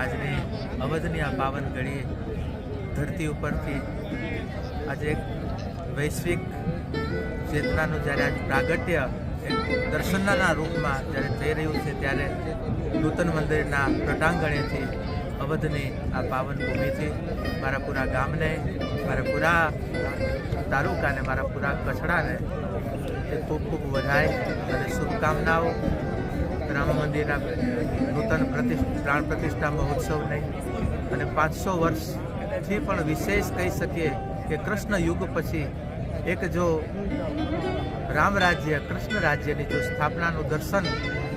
આજની અવધની આ પાવન ઘડીએ ધરતી ઉપરથી આજે એક વૈશ્વિક ચેતનાનું જ્યારે આજ પ્રાગટ્ય એક દર્શનના રૂપમાં જ્યારે થઈ રહ્યું છે, ત્યારે નૂતન મંદિરના પ્રટાંગણેથી અવધની આ પાવન ભૂમિથી મારા પૂરા ગામને, મારા પૂરા તાલુકાને, મારા પૂરા કચડાને એ ખૂબ ખૂબ વધાય અને શુભકામનાઓ રામ મંદિરના નૂતન પ્રાણ પ્રતિષ્ઠા મહોત્સવને અને પાંચસો વર્ષથી પણ વિશેષ કહી શકીએ કે કૃષ્ણ યુગ પછી એક જો રામ રાજ્ય, કૃષ્ણ રાજ્યની જો સ્થાપનાનું દર્શન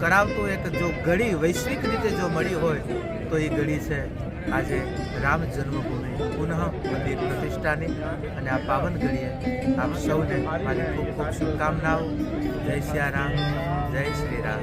કરાવતું એક જો ઘડી વૈશ્વિક રીતે જો મળી હોય, તો એ ઘડી છે આજે રામ જન્મભૂમિ. પુનઃ મંદિર પ્રતિષ્ઠાની અને આ પાવન ઘડીએ આપ સૌને મારી ખૂબ ખૂબ શુભકામનાઓ. જય સિયા રામ જય શ્રી રામ